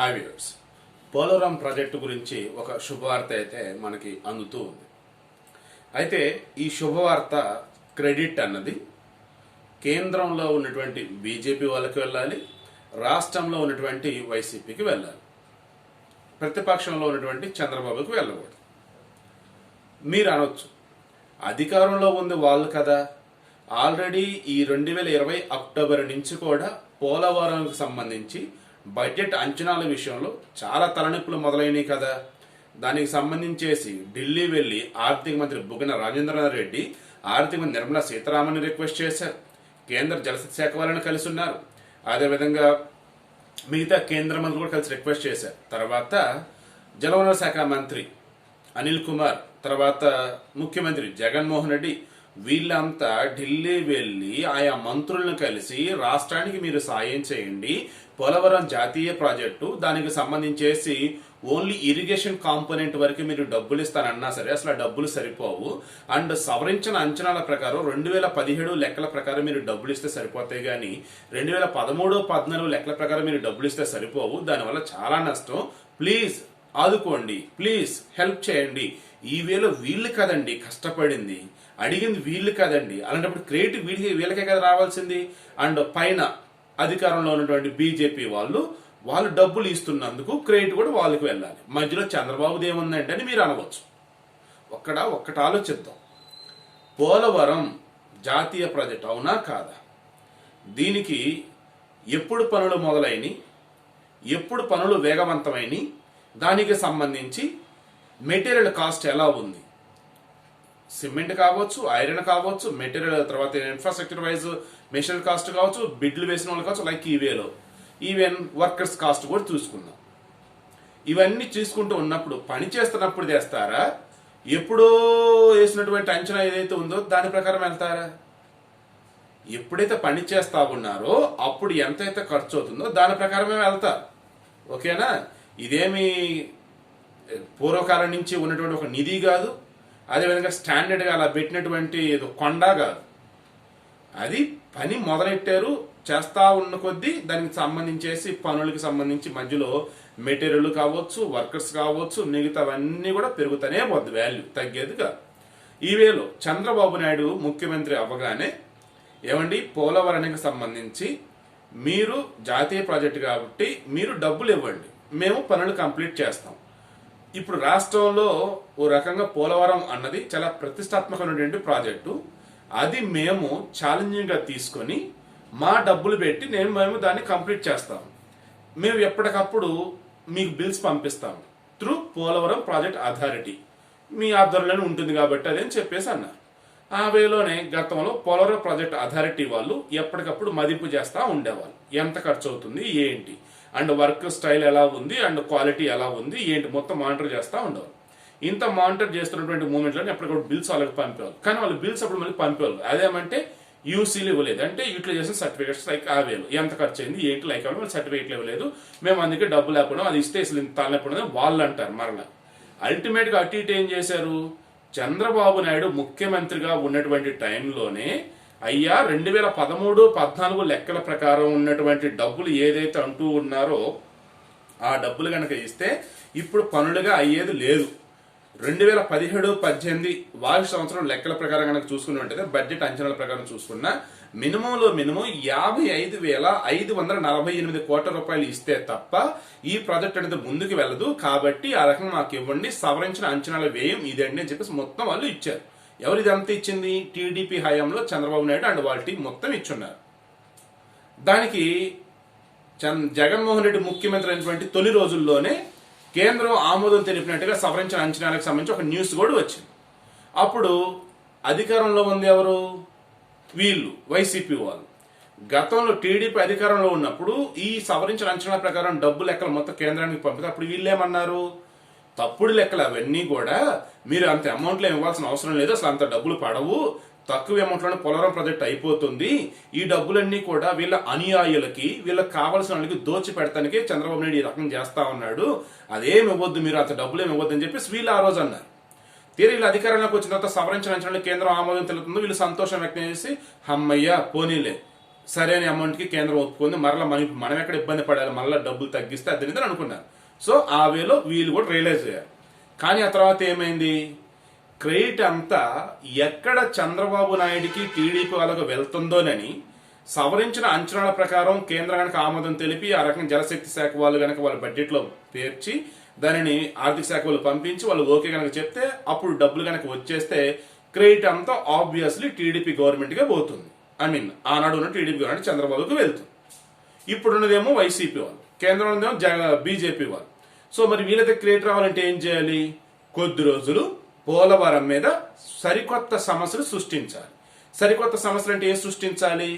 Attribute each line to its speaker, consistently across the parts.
Speaker 1: హావ్యూర్స్ Polavaram project గురించి ఒక శుభవార్త అయితే మనకి అందుతూ ఉంది. అయితే ఈ శుభవార్త క్రెడిట్ అన్నది కేంద్రంలో ఉన్నటువంటి బీజేపీ వాళ్ళకి వెళ్ళాలి రాష్ట్రంలో ఉన్నటువంటి వైసీపీకి వెళ్ళాలి. ప్రతిపక్షంలో ఉన్నటువంటి చంద్రబాబుకి వెళ్ళకూడదు. మీరు అనొచ్చు అధికారంలో ఉంది వాళ్ళు కదా. ఆల్రెడీ ఈ రెండు వేల ఇరవై అక్టోబర్ నుంచి కూడా పోలవరంకి సంబంధించి బడ్జెట్ అంచనాల విషయంలో చాలా తలనొప్పులు మొదలైనవి కదా. దానికి సంబంధించేసి ఢిల్లీ వెళ్ళి ఆర్థిక మంత్రి బుగ్గన రాజేంద్రనాథ్ రెడ్డి ఆర్థిక మంత్రి నిర్మలా సీతారామన్ రిక్వెస్ట్ చేశారు. కేంద్ర జలశక్తి శాఖ వాళ్ళని కలిసి ఉన్నారు అదేవిధంగా మిగతా కేంద్ర మంత్రులు కూడా కలిసి రిక్వెస్ట్ చేశారు. తర్వాత జలవనరుల శాఖ మంత్రి అనిల్ కుమార్ తర్వాత ముఖ్యమంత్రి జగన్మోహన్ రెడ్డి వీళ్ళంతా ఢిల్లీ వెళ్ళి ఆయా మంత్రులను కలిసి రాష్ట్రానికి మీరు సాయం చేయండి. పోలవరం జాతీయ ప్రాజెక్టు దానికి సంబంధించేసి ఓన్లీ ఇరిగేషన్ కాంపోనెంట్ వరకు మీరు డబ్బులు ఇస్తానన్నా సరే అసలు ఆ డబ్బులు సరిపోవు. అండ్ సవరించిన అంచనాల ప్రకారం రెండు వేల పదిహేడు లెక్కల ప్రకారం మీరు డబ్బులు ఇస్తే సరిపోతాయి కానీ రెండు వేల పదమూడు పద్నాలుగు లెక్కల ప్రకారం మీరు డబ్బులు ఇస్తే సరిపోవు. దానివల్ల చాలా నష్టం. ప్లీజ్ ఆదుకోండి. ప్లీజ్ హెల్ప్ చేయండి. ఈ వేలో వీళ్ళు కదండి కష్టపడింది. అడిగింది వీళ్ళు కదండి. అలాంటప్పుడు క్రెడిట్ వీళ్ళకి వీళ్ళకే కదా రావాల్సింది? అండ్ పైన అధికారంలో ఉన్నటువంటి బీజేపీ వాళ్ళు వాళ్ళు డబ్బులు ఇస్తున్నందుకు క్రెడిట్ కూడా వాళ్ళకి వెళ్ళాలి. మధ్యలో చంద్రబాబుది ఏముందండి అని మీరు అనవచ్చు. ఒక్కడ ఒక్కటి ఆలోచిద్దాం. పోలవరం జాతీయ ప్రాజెక్ట్ అవునా కాదా? దీనికి ఎప్పుడు పనులు మొదలైనవి ఎప్పుడు పనులు వేగవంతమైనవి దానికి సంబంధించి మెటీరియల్ కాస్ట్ ఎలా ఉంది? సిమెంట్ కావచ్చు ఐరన్ కావచ్చు మెటీరియల్ తర్వాత ఇన్ఫ్రాస్ట్రక్చర్ వైజ్ మెషినరీ కాస్ట్ కావచ్చు బిడ్లు వేసిన వాళ్ళు కావచ్చు లైక్ ఈవేలో ఈవెన్ వర్కర్స్ కాస్ట్ కూడా చూసుకుందాం. ఇవన్నీ చూసుకుంటూ ఉన్నప్పుడు పని చేస్తున్నప్పుడు చేస్తారా? ఎప్పుడో వేసినటువంటి అంచనా ఏదైతే ఉందో దాని ప్రకారం వెళ్తారా? ఎప్పుడైతే పని చేస్తా ఉన్నారో అప్పుడు ఎంతైతే ఖర్చు అవుతుందో దాని ప్రకారమే వెళ్తారు ఓకేనా? ఇదేమి పూర్వకాలం నుంచి ఉన్నటువంటి ఒక నిధి కాదు. అదేవిధంగా స్టాండర్డ్గా అలా పెట్టినటువంటి ఏదో కొండ కాదు. అది పని మొదలెట్టారు చేస్తూ ఉన్న కొద్దీ దానికి సంబంధించేసి పనులకి సంబంధించి మధ్యలో మెటీరియల్ కావచ్చు వర్కర్స్ కావచ్చు మిగతావన్నీ కూడా పెరుగుతూనే పోద్ది వాల్యూ తగ్గేది కాదు. ఈ వేలో చంద్రబాబు నాయుడు ముఖ్యమంత్రి అవ్వగానే ఏమండి పోలవరానికి సంబంధించి మీరు జాతీయ ప్రాజెక్టు కాబట్టి మీరు డబ్బులు ఇవ్వండి. మేము పనులు కంప్లీట్ చేస్తాం. ఇప్పుడు రాష్ట్రంలో ఓ రకంగా పోలవరం అన్నది చాలా ప్రతిష్టాత్మకమైనటువంటి ప్రాజెక్టు. అది మేము ఛాలెంజింగ్గా తీసుకొని మా డబ్బులు పెట్టి నేను మేము దాన్ని కంప్లీట్ చేస్తాం. మేము ఎప్పటికప్పుడు మీకు బిల్స్ పంపిస్తాం. Through Polavaram project authority. మీ ఆధ్వర్యంలోనే ఉంటుంది కాబట్టి అదని చెప్పేసి అన్నారు. ఆ వేలోనే గతంలో పోలవరం ప్రాజెక్ట్ అథారిటీ వాళ్ళు ఎప్పటికప్పుడు మదింపు చేస్తూ ఉండేవాళ్ళు. ఎంత ఖర్చు అవుతుంది ఏంటి? అండ్ వర్క్ స్టైల్ ఎలా ఉంది అండ్ క్వాలిటీ ఎలా ఉంది ఏంటి మొత్తం మానిటర్ చేస్తూ ఉండవు ఇంత మానిటర్ చేస్తున్నటువంటి మూమెంట్లో ఎప్పటికప్పుడు బిల్స్ వాళ్ళకి పంపేవాళ్ళు. కానీ వాళ్ళు బిల్స్ అప్పుడు మళ్ళీ పంపేవాళ్ళు. అదేమంటే యూసీలు ఇవ్వలేదు అంటే యూటిలైజేషన్ సర్టిఫికేట్స్ లైక్ ఆవేలు. ఎంత ఖర్చు అయింది ఏంటి లైక్ అవ్వడం సర్టిఫికేట్లు ఇవ్వలేదు మేము అందుకే డబ్బు లేకుండా అది ఇస్తే అసలు ఇంత తలనప్పుడు వాళ్ళు అంటారు మరలా. అల్టిమేట్గా అటు ఇటు ఏం చేశారు? చంద్రబాబు నాయుడు ముఖ్యమంత్రిగా ఉన్నటువంటి టైంలోనే అయ్యా రెండు వేల పదమూడు పద్నాలుగు లెక్కల ప్రకారం ఉన్నటువంటి డబ్బులు ఏదైతే అంటూ ఉన్నారో ఆ డబ్బులు కనుక ఇస్తే ఇప్పుడు పనులుగా అయ్యేది లేదు. రెండు వేల పదిహేడు పద్దెనిమిది వారి సంవత్సరం లెక్కల ప్రకారం కనుక చూసుకున్నట్టయితే బడ్జెట్ అంచనాల ప్రకారం చూసుకున్నా మినిమంలో మినిమం యాభై ఐదు వేల ఐదు వందల నలభై ఎనిమిది కోట్ల రూపాయలు ఇస్తే తప్ప ఈ ప్రాజెక్ట్ అనేది ముందుకు వెళ్ళదు. కాబట్టి ఆ రకంగా మాకు ఇవ్వండి. సవరించిన అంచనాల వ్యయం ఇదండి అని చెప్పేసి మొత్తం వాళ్ళు ఇచ్చారు. ఎవరు ఇదంతా ఇచ్చింది? టీడీపీ హయాంలో చంద్రబాబు నాయుడు అండ్ వాళ్ళ టీం మొత్తం ఇచ్చున్నారు. దానికి చంద్ జగన్మోహన్ రెడ్డి ముఖ్యమంత్రి అయినటువంటి తొలి రోజుల్లోనే కేంద్రం ఆమోదం తెలిపినట్టుగా సవరించిన అంచనాలకు సంబంధించి ఒక న్యూస్ కూడా వచ్చింది. అప్పుడు అధికారంలో ఉంది ఎవరు? వీళ్ళు వైసీపీ వాళ్ళు. గతంలో టీడీపీ అధికారంలో ఉన్నప్పుడు ఈ సవరించిన అంచనాల ప్రకారం డబ్బు లెక్కలు మొత్తం కేంద్రానికి పంపితే అప్పుడు వీళ్ళు ఏమన్నారు? తప్పుడు లెక్కలు అవన్నీ కూడా మీరు అంత అమౌంట్లో ఇవ్వాల్సిన అవసరం లేదు అసలు అంత డబ్బులు పడవు. తక్కువ అమౌంట్లోనే పోలవరం ప్రాజెక్ట్ అయిపోతుంది. ఈ డబ్బులన్నీ కూడా వీళ్ళ అనుయాయులకి వీళ్ళకి కావాల్సిన వాళ్ళకి దోచి పెడతానికి చంద్రబాబు నాయుడు ఈ రకం చేస్తా ఉన్నాడు. అదేం ఇవ్వద్దు మీరు అంత డబ్బులు ఏమి ఇవ్వద్దు అని చెప్పేసి వీళ్ళు ఆ రోజు అన్నారు. తీరు వీళ్ళు అధికారంలోకి వచ్చిన తర్వాత సవరించిన అంచనాలు కేంద్రం ఆమోదం తెలుపుతుందో వీళ్ళు సంతోషం వ్యక్తం చేసి హమ్మయ్య పోనీలే. సరైన అమౌంట్కి కేంద్రం ఒప్పుకుంది. మరలా మనం మనం ఎక్కడ ఇబ్బంది పడాలి? మళ్ళీ డబ్బులు తగ్గిస్తే అది అనుకున్నారు. సో ఆ వేలో వీళ్ళు కూడా రియలైజ్ అయ్యారు. కానీ ఆ తర్వాత ఏమైంది? క్రెడిట్ అంతా ఎక్కడ చంద్రబాబు నాయుడికి టీడీపీ వాళ్ళకు వెళ్తుందోనని సవరించిన అంచనాల ప్రకారం కేంద్ర కనుక ఆమోదం తెలిపి ఆ రకంగా జలశక్తి శాఖ వాళ్ళు కనుక వాళ్ళ బడ్జెట్లో పేర్చి దానిని ఆర్థిక శాఖ వాళ్ళు పంపించి వాళ్ళు ఓకే కనుక చెప్తే అప్పుడు డబ్బులు కనుక వచ్చేస్తే క్రెడిట్ అంతా ఆబ్వియస్లీ టీడీపీ గవర్నమెంట్గా పోతుంది. ఐ మీన్ ఆనాడు ఉన్న టీడీపీ గవర్నమెంట్ చంద్రబాబుకి వెళ్తుంది. ఇప్పుడున్నదేమో వైసీపీ వాళ్ళు కేంద్రంలో ఉన్నదేమో జగ బీజేపీ వాళ్ళు. సో మరి వీళ్ళకి క్రియేట్ రావాలంటే ఏం చేయాలి? కొద్ది రోజులు పోలవరం మీద సరికొత్త సమస్యలు సృష్టించాలి. సరికొత్త సమస్యలు అంటే ఏం సృష్టించాలి?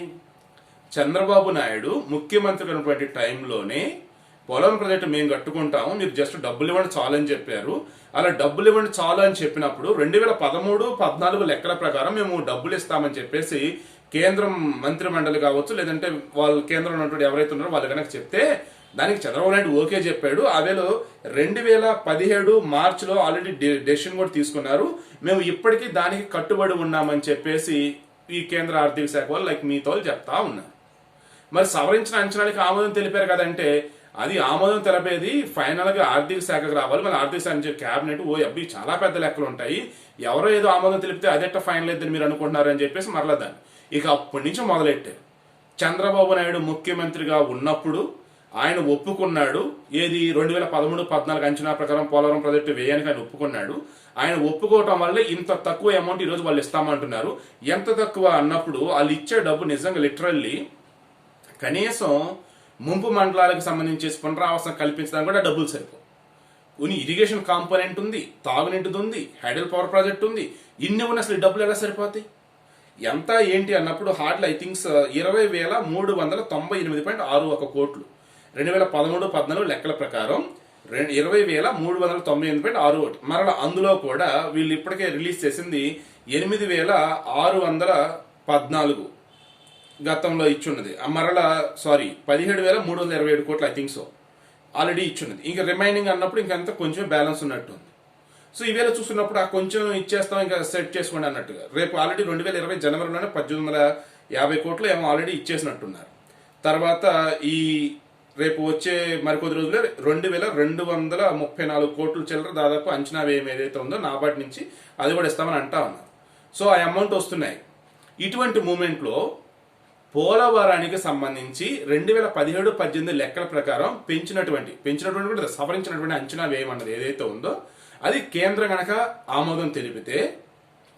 Speaker 1: చంద్రబాబు నాయుడు ముఖ్యమంత్రి ఉన్నటువంటి టైంలోనే పొలం ప్రాజెక్టు మేము కట్టుకుంటాము మీరు జస్ట్ డబ్బులు ఇవ్వండి చాలు అని చెప్పారు. అలా డబ్బులు ఇవ్వండి చాలు అని చెప్పినప్పుడు రెండు వేల పదమూడు పద్నాలుగు లెక్కల ప్రకారం మేము డబ్బులు ఇస్తామని చెప్పేసి కేంద్రం మంత్రి మండలి కావచ్చు లేదంటే వాళ్ళు కేంద్రంలో ఉన్నటువంటి ఎవరైతే ఉన్నారో వాళ్ళు కనుక చెప్తే దానికి చంద్రబాబు నాయుడు ఓకే చెప్పాడు. అవేలో రెండు వేల పదిహేడు మార్చిలో ఆల్రెడీ డెసిషన్ కూడా తీసుకున్నారు. మేము ఇప్పటికీ దానికి కట్టుబడి ఉన్నామని చెప్పేసి ఈ కేంద్ర ఆర్థిక శాఖ వాళ్ళు లైక్ మీతో చెప్తా ఉన్నారు. మరి సవరించిన అంచనాలకి ఆమోదం తెలిపారు కదంటే అది ఆమోదం తెలిపేది ఫైనల్గా ఆర్థిక శాఖకు రావాలి. మన ఆర్థిక శాఖ క్యాబినెట్ ఓ అబ్బి చాలా పెద్ద లెక్కలు ఉంటాయి. ఎవరో ఏదో ఆమోదం తెలిపితే అదెట్ట ఫైనల్ అయిద్దని మీరు అనుకుంటున్నారు అని చెప్పేసి మరలా దాన్ని. ఇక అప్పటి నుంచి మొదలెట్టారు. చంద్రబాబు నాయుడు ముఖ్యమంత్రిగా ఉన్నప్పుడు ఆయన ఒప్పుకున్నాడు. ఏది? రెండు వేల పదమూడు పద్నాలుగు అంచనా ప్రకారం పోలవరం ప్రాజెక్టు వేయడానికి ఆయన ఒప్పుకున్నాడు. ఆయన ఒప్పుకోవటం వల్ల ఇంత తక్కువ అమౌంట్ ఈరోజు వాళ్ళు ఇస్తామంటున్నారు. ఎంత తక్కువ అన్నప్పుడు వాళ్ళు ఇచ్చే డబ్బు నిజంగా లిటరల్లీ కనీసం ముంపు మండలాలకు సంబంధించి పునరావాసం కల్పించడానికి కూడా డబ్బులు సరిపో కొన్ని ఇరిగేషన్ కాంపోనెంట్ ఉంది తాగునీటిది ఉంది హైడల్ పవర్ ప్రాజెక్ట్ ఉంది. ఇన్ని ఉన్న అసలు డబ్బులు ఎలా సరిపోతాయి? ఎంత ఏంటి అన్నప్పుడు హార్డ్లీ ఐ థింక్స్ ఇరవై వేల మూడు వందల తొంభై ఎనిమిది పాయింట్ ఆరు ఒక కోట్లు. రెండు వేల పదమూడు పద్నాలుగు లెక్కల ప్రకారం రెండు ఇరవై వేల మూడు వందల తొంభై ఎనిమిది పాయింట్ ఆరు ఒకటి. మరలా అందులో కూడా వీళ్ళు ఇప్పటికే రిలీజ్ చేసింది ఎనిమిది వేల ఆరు వందల పద్నాలుగు గతంలో ఇచ్చున్నది. ఆ మరలా సారీ పదిహేడు వేల మూడు వందల ఇరవై ఏడు కోట్లు ఐ థింక్ సో ఆల్రెడీ ఇచ్చున్నది. ఇంకా రిమైనింగ్ అన్నప్పుడు ఇంకంత కొంచెం బ్యాలెన్స్ ఉన్నట్టు ఉంది. సో ఈవేళ చూస్తున్నప్పుడు ఆ కొంచెం ఇచ్చేస్తాం ఇంకా సెట్ చేసుకోండి అన్నట్టుగా. రేపు ఆల్రెడీ రెండు వేల ఇరవై జనవరిలోనే పద్దెనిమిది వందల యాభై కోట్లు ఏమో ఆల్రెడీ ఇచ్చేసినట్టున్నారు. తర్వాత ఈ రేపు వచ్చే మరికొద్ది రోజుల్లో రెండు వేల రెండు వందల ముప్పై నాలుగు కోట్లు చిల్లర దాదాపు అంచనా వ్యయం ఏదైతే ఉందో నాబార్డ్ నుంచి అది కూడా ఇస్తామని అంటా ఉన్నారు. సో ఆ అమౌంట్ వస్తున్నాయి. ఇటువంటి మూమెంట్లో పోలవరానికి సంబంధించి రెండు వేల పదిహేడు పద్దెనిమిది లెక్కల ప్రకారం పెంచినటువంటి పెంచినటువంటి కూడా సవరించినటువంటి అంచనా వ్యయం అన్నది ఏదైతే ఉందో అది కేంద్రం గనక ఆమోదం తెలిపితే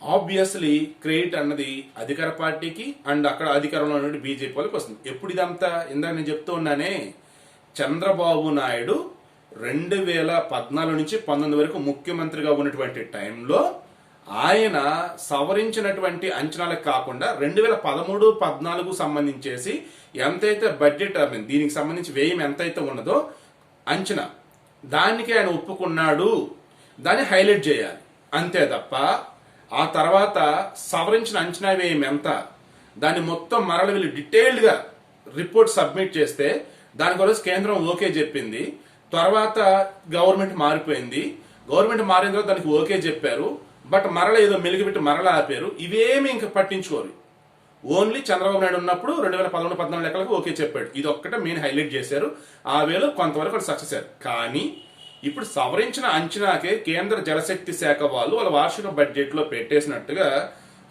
Speaker 1: ఆబ్వియస్లీ క్రెడిట్ అన్నది అధికార పార్టీకి అండ్ అక్కడ అధికారంలో ఉన్నటువంటి బీజేపీ వాళ్ళకి వస్తుంది. ఎప్పుడు ఇదంతా ఇందాక నేను చెప్తూ ఉన్నానే చంద్రబాబు నాయుడు రెండు వేల పద్నాలుగు నుంచి పంతొమ్మిది వరకు ముఖ్యమంత్రిగా ఉన్నటువంటి టైంలో ఆయన సవరించినటువంటి అంచనాలకు కాకుండా రెండు వేల పదమూడు పద్నాలుగు సంబంధించేసి ఎంతైతే బడ్జెట్ దీనికి సంబంధించి వ్యయం ఎంతైతే ఉన్నదో అంచనా. దానికి ఆయన ఒప్పుకున్నాడు. దాన్ని హైలైట్ చేయాలి. అంతే తప్ప ఆ తర్వాత సవరించిన అంచనా వ్యయం ఎంత? దాన్ని మొత్తం మరల వీళ్ళు డీటెయిల్డ్గా రిపోర్ట్ సబ్మిట్ చేస్తే దాని గురించి కేంద్రం ఓకే చెప్పింది. తర్వాత గవర్నమెంట్ మారిపోయింది. గవర్నమెంట్ మారిన తర్వాత దానికి ఓకే చెప్పారు. బట్ మరల ఏదో మెలిగిపెట్టి మరల ఆపారు. ఇవేమి ఇంకా పట్టించుకోరు. ఓన్లీ చంద్రబాబు నాయుడు ఉన్నప్పుడు రెండు వేల పదకొండు పద్నాలుగు లెక్కలకు ఓకే చెప్పాడు. ఇది ఒక్కటే మెయిన్ హైలైట్ చేశారు. ఆ వేలో కొంతవరకు సక్సెస్ అయ్యారు. కానీ ఇప్పుడు సవరించిన అంచనాకే కేంద్ర జలశక్తి శాఖ వాళ్ళు వాళ్ళ వార్షిక బడ్జెట్లో పెట్టేసినట్టుగా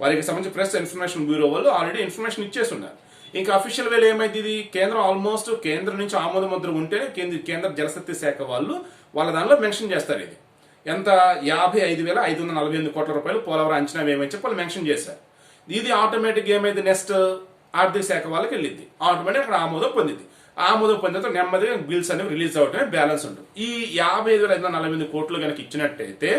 Speaker 1: వారికి సంబంధించి ప్రెస్ ఇన్ఫర్మేషన్ బ్యూరో వాళ్ళు ఆల్రెడీ ఇన్ఫర్మేషన్ ఇచ్చేస్తున్నారు. ఇంకా అఫీషియల్ వేలు ఏమైంది ఇది? కేంద్రం ఆల్మోస్ట్ కేంద్రం నుంచి ఆమోద ముద్ర ఉంటేనే కేంద్ర కేంద్ర జలశక్తి శాఖ వాళ్ళు వాళ్ళ దానిలో మెన్షన్ చేస్తారు ఇది. ఎంత? యాభై ఐదు వేల ఐదు వందల నలభై ఎనిమిది కోట్ల రూపాయలు పోలవరం అంచనా వేయమని చెప్పి వాళ్ళు మెన్షన్ చేశారు. ఇది ఆటోమేటిక్ ఏమైంది? నెక్స్ట్ ఆర్థిక శాఖ వాళ్ళకి వెళ్ళింది. ఆటోమేటిక్ అక్కడ ఆమోదం పొందింది. ఆమోదం పొందిన నెమ్మదిగా బిల్స్ అనేవి రిలీజ్ అవటమే బ్యాలెన్స్ ఉంటుంది. ఈ యాభై ఐదు వేల ఐదు వందల నలభై ఎనిమిది కోట్లు కనుక ఇచ్చినట్టయితే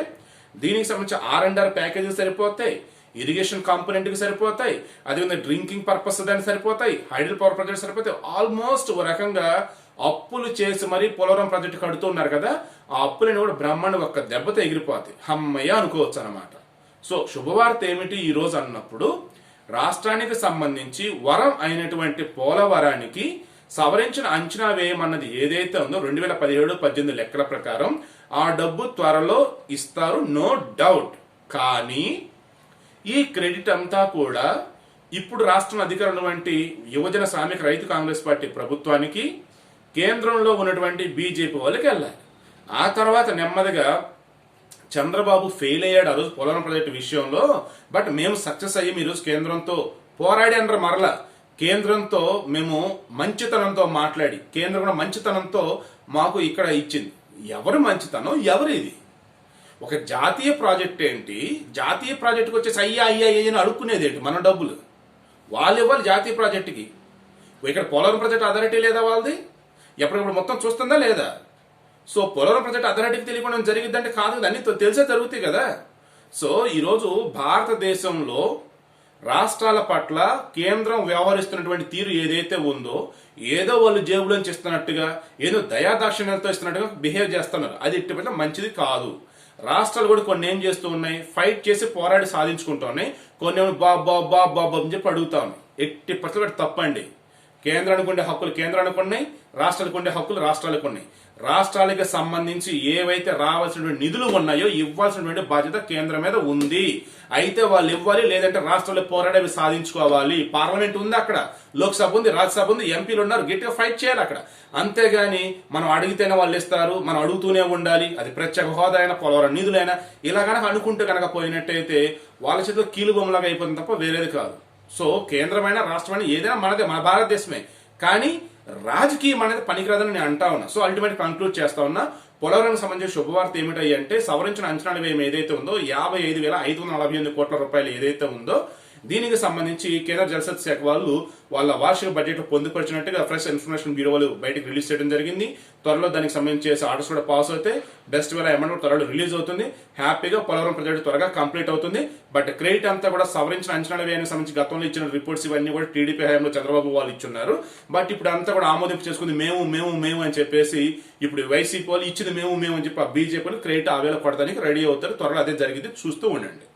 Speaker 1: దీనికి సంబంధించి ఆర్ అండ్ ఆర్ ప్యాకేజెస్ సరిపోతాయి. ఇరిగేషన్ కాంపోనెంట్కి సరిపోతాయి అదేవిధంగా డ్రింకింగ్ పర్పస్ దానికి సరిపోతాయి హైడల్ పవర్ ప్రాజెక్ట్ సరిపోతాయి ఆల్మోస్ట్ ఒక రకంగా అప్పులు చేసి మరీ పోలవరం ప్రాజెక్టు కడుతూ ఉన్నారు కదా ఆ అప్పులని కూడా బ్రహ్మాండ ఒక్క దెబ్బతో ఎగిరిపోతాయి హమ్మయ్య అనుకోవచ్చు అనమాట సో శుభవార్త ఏమిటి ఈ రోజు అన్నప్పుడు రాష్ట్రానికి సంబంధించి వరం అయినటువంటి పోలవరానికి సవరించిన అంచనా వ్యయమన్నది ఏదైతే ఉందో రెండు వేల పదిహేడు పద్దెనిమిది లెక్కల ప్రకారం ఆ డబ్బు త్వరలో ఇస్తారు నో డౌట్. కానీ ఈ క్రెడిట్ అంతా కూడా ఇప్పుడు రాష్ట్రం అధికారంలో వంటి యువజన శ్రామిక రైతు కాంగ్రెస్ పార్టీ ప్రభుత్వానికి కేంద్రంలో ఉన్నటువంటి బీజేపీ వాళ్ళకి వెళ్ళాలి. ఆ తర్వాత నెమ్మదిగా చంద్రబాబు ఫెయిల్ అయ్యాడు ఆ రోజు పోలవరం ప్రాజెక్టు విషయంలో. బట్ మేము సక్సెస్ అయ్యి ఈరోజు కేంద్రంతో. పోరాడి అనరు మరల కేంద్రంతో మేము మంచితనంతో మాట్లాడి కేంద్రం కూడా మంచితనంతో మాకు ఇక్కడ ఇచ్చింది. ఎవరు మంచితనం? ఎవరు ఇది? ఒక జాతీయ ప్రాజెక్ట్ ఏంటి? జాతీయ ప్రాజెక్టుకి వచ్చేసి అయ్యా అయ్యా అని అడుక్కునేది ఏంటి? మన డబ్బులు. వాళ్ళు ఇవ్వాలి జాతీయ ప్రాజెక్టుకి. ఇక్కడ పోలవరం ప్రాజెక్ట్ అథారిటీ లేదా వాళ్ళది? ఎప్పటికప్పుడు మొత్తం చూస్తుందా లేదా? సో పోలవరం ప్రాజెక్ట్ అథారిటీకి తెలియకుండా జరిగిద్దంటే కాదు అన్ని తెలిసే జరుగుతాయి కదా. సో ఈరోజు భారతదేశంలో రాష్ట్రాల పట్ల కేంద్రం వ్యవహరిస్తున్నటువంటి తీరు ఏదైతే ఉందో ఏదో వాళ్ళు జేబులోంచి ఇస్తున్నట్టుగా ఏదో దయాదాక్షిణ్యాలతో ఇస్తున్నట్టుగా బిహేవ్ చేస్తున్నారు. అది ఇట్టి మంచిది కాదు. రాష్ట్రాలు కూడా కొన్ని ఏం చేస్తూ ఉన్నాయి? ఫైట్ చేసి పోరాడి సాధించుకుంటూ ఉన్నాయి. కొన్ని ఏమో బా బా బా బా బా అని చెప్పి అడుగుతా ఉన్నాయి. ఎట్టి పట్ల తప్పండి. కేంద్రానికి ఉండే హక్కులు కేంద్రానికి ఉన్నాయి రాష్ట్రాలకు ఉండే హక్కులు రాష్ట్రాలకు ఉన్నాయి రాష్ట్రాలకు సంబంధించి ఏవైతే రావాల్సినటువంటి నిధులు ఉన్నాయో ఇవ్వాల్సినటువంటి బాధ్యత కేంద్రం మీద ఉంది. అయితే వాళ్ళు ఇవ్వాలి లేదంటే రాష్ట్రాలు పోరాడేవి సాధించుకోవాలి. పార్లమెంట్ ఉంది అక్కడ లోక్సభ ఉంది రాజ్యసభ ఉంది ఎంపీలు ఉన్నారు గట్టిగా ఫైట్ చేయాలి అక్కడ. అంతేగాని మనం అడిగితేనే వాళ్ళు ఇస్తారు మనం అడుగుతూనే ఉండాలి. అది ప్రత్యేక హోదా అయినా పోలవరం నిధులైనా ఇలా కనుక అనుకుంటూ కనుక పోయినట్టయితే వాళ్ళ చేతిలో కీలుబొమ్మలాగా అయిపోతుంది తప్ప వేరేది కాదు. సో కేంద్రమైన రాష్ట్రమైన ఏదైనా మనదే మన భారతదేశమే. కానీ రాజకీయం అనేది పనికిరాదని నేను అంటా ఉన్నా. సో అల్టిమేట్ కంక్లూడ్ చేస్తా ఉన్నా. పోలవరానికి సంబంధించిన శుభవార్త ఏమిటంటే అంటే సవరించిన అంచనాల వ్యయం ఏదైతే ఉందో యాభై ఐదు వేల ఐదు వందల నలభై ఎనిమిది కోట్ల రూపాయలు ఏదైతే ఉందో దీనికి సంబంధించి కేంద్ర జలసత్ శాఖ వాళ్ళు వాళ్ళ వార్షిక బడ్జెట్ పొందుపరిచినట్టుగా ఫ్రెష్ ఇన్ఫర్మేషన్ బ్యూరో వాళ్ళు బయటకు రిలీజ్ చేయడం జరిగింది. త్వరలో దానికి సంబంధించి ఆర్డర్స్ కూడా పాస్ అవుతాయి బెస్ట్ వేల అమౌంట్ త్వరలో రిలీజ్ అవుతుంది. హ్యాపీగా పోలవరం ప్రాజెక్ట్ త్వరగా కంప్లీట్ అవుతుంది. బట్ క్రెడిట్ అంతా కూడా సవరించిన అంచనాల వ్యయానికి సంబంధించి గతంలో ఇచ్చిన రిపోర్ట్స్ ఇవన్నీ కూడా టీడీపీ హయాంలో చంద్రబాబు వాళ్ళు ఇచ్చున్నారు. బట్ ఇప్పుడు అంతా కూడా ఆమోదింపు చేసుకుంది మేము మేము మేము అని చెప్పేసి ఇప్పుడు వైసీపీ వాళ్ళు ఇచ్చింది మేము మేము అని చెప్పి ఆ బీజేపీ క్రెడిట్ ఆవేళ కొడడానికి రెడీ అవుతారు. త్వరలో అదే జరిగింది. చూస్తూ ఉండండి.